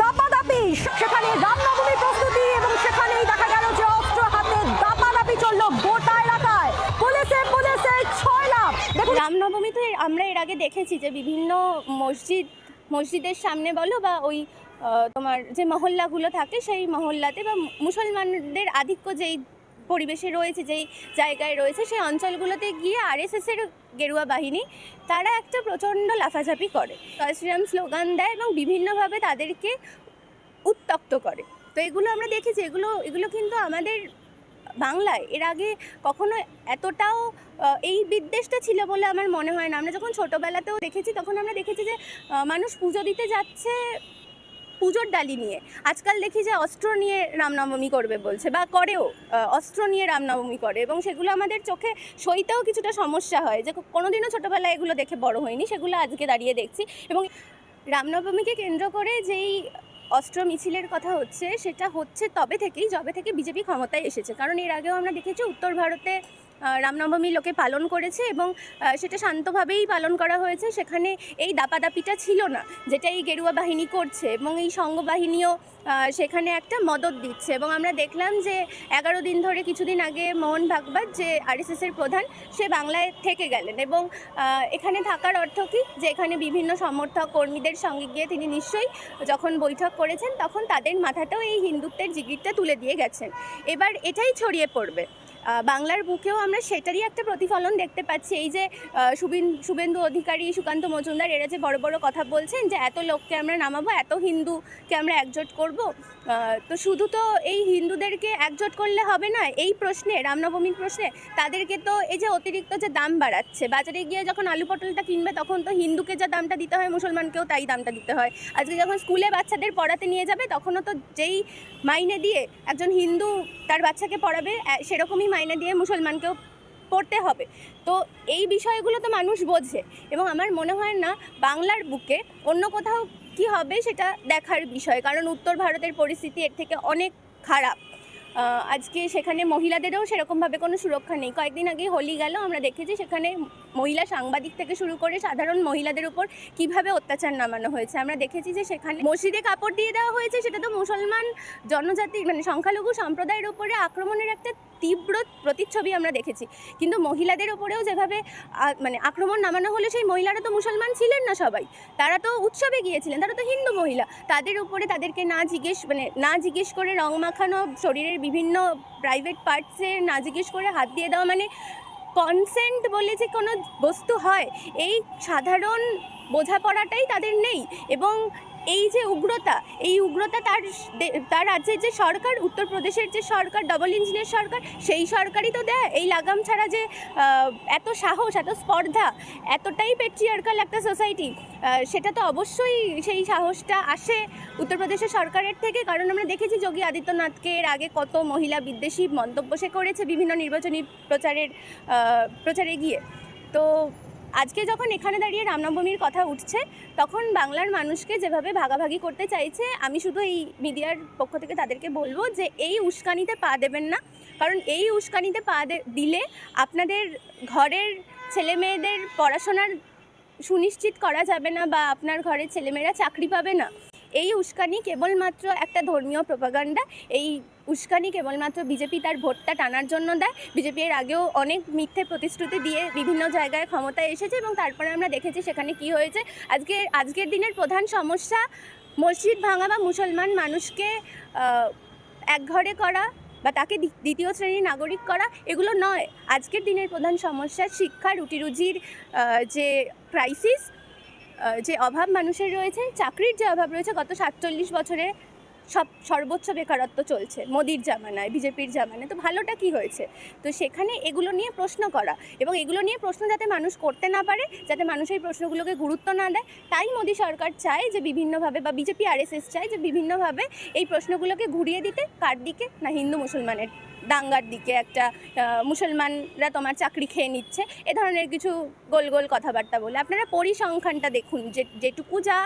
দাপাদাপি। সেখানে রামনবমী প্রস্তুতি এবং সেখানেই দেখা গেল যে অস্ত্র হাতে দাপাদাপি চলল গোটা এলাকায়। পুলিশে পুলিশে ছয় লাভ দেখুন রামনবমী তো আমরা এর আগে দেখেছি যে বিভিন্ন মসজিদ, মসজিদের সামনে বলো বা ওই তোমার যে মহল্লাগুলো থাকে, সেই মহল্লাতে বা মুসলমানদের আধিক্য যেই পরিবেশে রয়েছে, যেই জায়গায় রয়েছে, সেই অঞ্চলগুলোতে গিয়ে আরএসএসের গেরুয়া বাহিনী, তারা একটা প্রচণ্ড লাফাঝাপি করে। শ্রীরাম স্লোগান দেয় এবং বিভিন্নভাবে তাদেরকে উত্তক্ত করে। তো এগুলো আমরা দেখেছি, এগুলো এগুলো কিন্তু আমাদের বাংলায়, এর আগে কখনো এতটাও এই বিদ্বেষটা ছিল বলে আমার মনে হয় না। আমরা যখন ছোটোবেলাতেও দেখেছি, তখন আমরা দেখেছি যে মানুষ পুজো দিতে যাচ্ছে পুজোর ডালি নিয়ে। আজকাল দেখি যে অস্ত্র নিয়ে রামনবমী করবে বলছে, বা করেও অস্ত্র নিয়ে রামনবমী করে, এবং সেগুলো আমাদের চোখে সইতেও কিছুটা সমস্যা হয়। যে কোনোদিনও ছোটোবেলায় এগুলো দেখে বড় হয়নি, সেগুলো আজকে দাঁড়িয়ে দেখছি। এবং রামনবমীকে কেন্দ্র করে যেই অস্ত্র মিছিলের কথা হচ্ছে, সেটা হচ্ছে তবে থেকেই, যবে থেকে বিজেপি ক্ষমতায় এসেছে। কারণ এর আগেও আমরা দেখেছি, উত্তর ভারতে রামনবমী লোকে পালন করেছে এবং সেটা শান্তভাবেই পালন করা হয়েছে। সেখানে এই দাপাদাপিটা ছিল না, যেটা এই গেরুয়া বাহিনী করছে এবং এই সঙ্গ বাহিনীও সেখানে একটা মদত দিচ্ছে। এবং আমরা দেখলাম যে, এগারো দিন ধরে কিছুদিন আগে মোহন ভাগবত, যে আরএসএসের প্রধান, সে বাংলায় থেকে গেলেন এবং এখানে থাকার অর্থ কি? যে এখানে বিভিন্ন সমর্থক কর্মীদের সঙ্গে গিয়ে তিনি নিশ্চয়ই যখন বৈঠক করেছেন, তখন তাদের মাথাতেও এই হিন্দুত্বের জিগিরটা তুলে দিয়ে গেছেন। এবার এটাই ছড়িয়ে পড়বে। বাংলার বুকেও আমরা সেটারই একটা প্রতিফলন দেখতে পাচ্ছি। এই যে শুভেন- শুভেন্দু অধিকারী সুকান্ত মজুমদার, এরা যে বড় বড় কথা বলছেন যে এত লোককে আমরা নামাবো, এত হিন্দুকে আমরা একজোট করব তো শুধু তো এই হিন্দুদেরকে একজোট করলে হবে না, এই প্রশ্নে, রামনবমীর প্রশ্নে, তাদেরকে তো এই যে অতিরিক্ত যে দাম বাড়াচ্ছে, বাজারে গিয়ে যখন আলু পটলটা কিনবে তখন তো হিন্দুকে যা দামটা দিতে হয়, মুসলমানকেও তাই দামটা দিতে হয়। আজকে যখন স্কুলে বাচ্চাদের পড়াতে নিয়ে যাবে, তখনও তো যেই মাইনে দিয়ে একজন হিন্দু তার বাচ্চাকে পড়াবে সেরকমই মাইনে দিয়ে মুসলমানকেও পড়তে হবে। তো এই বিষয়গুলো তো মানুষ বোঝে এবং আমার মনে হয় না বাংলার বুকে অন্য কোথাও কি হবে সেটা দেখার বিষয়। কারণ উত্তর ভারতের পরিস্থিতি এর থেকে অনেক খারাপ। আজকে সেখানে মহিলাদেরও সেরকমভাবে কোনো সুরক্ষা নেই। কয়েকদিন আগে হোলি গেল, আমরা দেখেছি সেখানে মহিলা সাংবাদিক থেকে শুরু করে সাধারণ মহিলাদের উপর কীভাবে অত্যাচার নামানো হয়েছে। আমরা দেখেছি যে সেখানে মসজিদে কাপড় দিয়ে দেওয়া হয়েছে, সেটা তো মুসলমান জনজাতি মানে সংখ্যালঘু সম্প্রদায়ের উপরে আক্রমণের একটা তীব্র প্রতিচ্ছবি আমরা দেখেছি। কিন্তু মহিলাদের ওপরেও যেভাবে মানে আক্রমণ নামানো হলে, সেই মহিলারা তো মুসলমান ছিলেন না সবাই। তারা তো উৎসবে গিয়েছিলেন, তারা তো হিন্দু মহিলা। তাদের উপরে তাদেরকে না জিজ্ঞেস মানে না জিজ্ঞেস করে রং মাখানো, শরীরের বিভিন্ন প্রাইভেট পার্টসে না জিজ্ঞেস করে হাত দিয়ে দেওয়া মানে কনসেন্ট বলে যে কোনো বস্তু হয়, এই সাধারণ বোঝাপড়াটাই তাদের নেই। এবং এই যে উগ্রতা, এই উগ্রতা তার তার রাজ্যের যে সরকার, উত্তরপ্রদেশের যে সরকার ডবল ইঞ্জিনের সরকার, সেই সরকারই তো দেয়। এই লাগাম ছাড়া যে এত সাহস, এত স্পর্ধা, এতটাই পেট্রিয়ার্কাল একটা সোসাইটি সেটা তো অবশ্যই সেই সাহসটা আসে উত্তরপ্রদেশের সরকারের থেকে। কারণ আমরা দেখেছি যোগী আদিত্যনাথকে এর আগে কত মহিলা বিদ্বেষী মন্তব্য সে করেছে বিভিন্ন নির্বাচনী প্রচারের প্রচারে গিয়ে। তো আজকে যখন এখানে দাঁড়িয়ে রামনবমীর কথা উঠছে, তখন বাংলার মানুষকে যেভাবে ভাগাভাগি করতে চাইছে, আমি শুধু এই মিডিয়ার পক্ষ থেকে তাদেরকে বলব যে এই উস্কানিতে পা দেবেন না। কারণ এই উস্কানিতে পা দিলে আপনাদের ঘরের ছেলে মেয়েদের পড়াশোনার সুনিশ্চিত করা যাবে না বা আপনার ঘরের ছেলেমেয়েরা চাকরি পাবে না। এই উস্কানি কেবলমাত্র একটা ধর্মীয় প্রপাগান্ডা এই উস্কানি কেবলমাত্র বিজেপি তার ভোটটা টানার জন্য দেয়। বিজেপি এর আগেও অনেক মিথ্যে প্রতিশ্রুতি দিয়ে বিভিন্ন জায়গায় ক্ষমতায় এসেছে এবং তারপরে আমরা দেখেছি সেখানে কি হয়েছে। আজকে, আজকের দিনের প্রধান সমস্যা, মসজিদ ভাঙা বা মুসলমান মানুষকে একঘরে করা বা তাকে দ্বিতীয় শ্রেণির নাগরিক করা, এগুলো নয়। আজকের দিনের প্রধান সমস্যা শিক্ষা, রুটিরুজির যে ক্রাইসিস যে অভাব মানুষের রয়েছে চাকরির যে অভাব রয়েছে গত সাতচল্লিশ বছরে সব সর্বোচ্চ বেকারত্ব চলছে, মোদির জামানায়, বিজেপির জামানায়, তো ভালোটা কি হয়েছে? তো সেখানে এগুলো নিয়ে প্রশ্ন করা এবং এগুলো নিয়ে প্রশ্ন যাতে মানুষ করতে না পারে, যাতে মানুষ এই প্রশ্নগুলোকে গুরুত্ব না দেয়, তাই মোদী সরকার চায় যে বিভিন্নভাবে বা বিজেপি, আরএসএস চায় যে বিভিন্নভাবে এই প্রশ্নগুলোকে ঘুরিয়ে দিতে, কার দিকে? না, হিন্দু মুসলমানের দাঙ্গার দিকে একটা মুসলমানরা তোমার চাকরি খেয়ে নিচ্ছে, এ ধরনের কিছু গোল গোল কথাবার্তা বলে। আপনারা পরিসংখ্যানটা দেখুন, যে, যেটুকু যা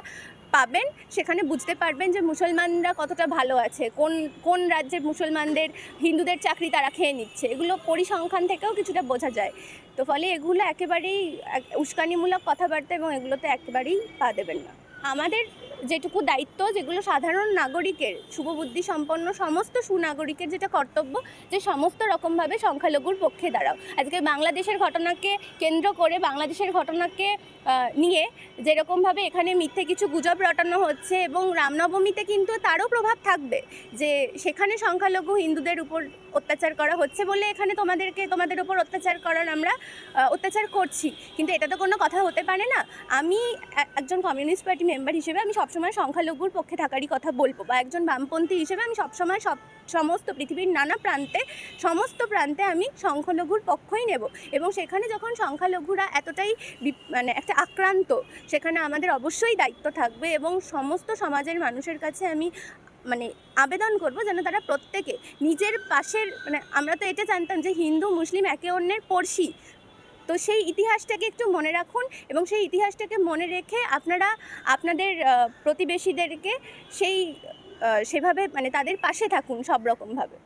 পাবেন, সেখানে বুঝতে পারবেন যে মুসলমানরা কতটা ভালো আছে, কোন কোন রাজ্যের মুসলমানদের, হিন্দুদের চাকরি তারা খেয়ে নিচ্ছে, এগুলো পরিসংখ্যান থেকেও কিছুটা বোঝা যায়। তো ফলে এগুলো একেবারেই এক- উস্কানিমূলক কথাবার্তা এবং এগুলোতে একেবারেই পা দেবেন না। আমাদের যেটুকু দায়িত্ব, যেগুলো সাধারণ নাগরিকের, শুভবুদ্ধি সম্পন্ন সমস্ত সুনাগরিকের যেটা কর্তব্য, যে সমস্ত রকমভাবে সংখ্যালঘুর পক্ষে দাঁড়াও। আজকে বাংলাদেশের ঘটনাকে কেন্দ্র করে, বাংলাদেশের ঘটনাকে নিয়ে যেরকমভাবে এখানে মিথ্যে কিছু গুজব রটানো হচ্ছে এবং রামনবমীতে কিন্তু তারও প্রভাব থাকবে, যে সেখানে সংখ্যালঘু হিন্দুদের উপর অত্যাচার করা হচ্ছে বলে এখানে তোমাদেরকে, তোমাদের উপর অত্যাচার করার আমরা অত্যাচার করছি। কিন্তু এটা তো কোনো কথা হতে পারে না। আমি একজন কমিউনিস্ট পার্টি মেম্বার হিসেবে আমি সবসময় সংখ্যালঘুর পক্ষে থাকারই কথা বলব বা একজন বামপন্থী হিসেবে আমি সবসময় সব, সমস্ত পৃথিবীর নানা প্রান্তে, সমস্ত প্রান্তে আমি সংখ্যালঘুর পক্ষই নেব। এবং সেখানে যখন সংখ্যালঘুরা এতটাই মানে একটা আক্রান্ত, সেখানে আমাদের অবশ্যই দায়িত্ব থাকবে এবং সমস্ত সমাজের মানুষের কাছে আমি মানে আবেদন করব যেন তারা প্রত্যেকে নিজের পাশের মানে আমরা তো এটা জানতাম যে হিন্দু, মুসলিম একে অন্যের পড়শি তো সেই ইতিহাসটাকে একটু মনে রাখুন এবং সেই ইতিহাসটাকে মনে রেখে আপনারা, আপনাদের প্রতিবেশীদেরকে সেই সেভাবে মানে তাদের পাশে থাকুন সব রকমভাবে।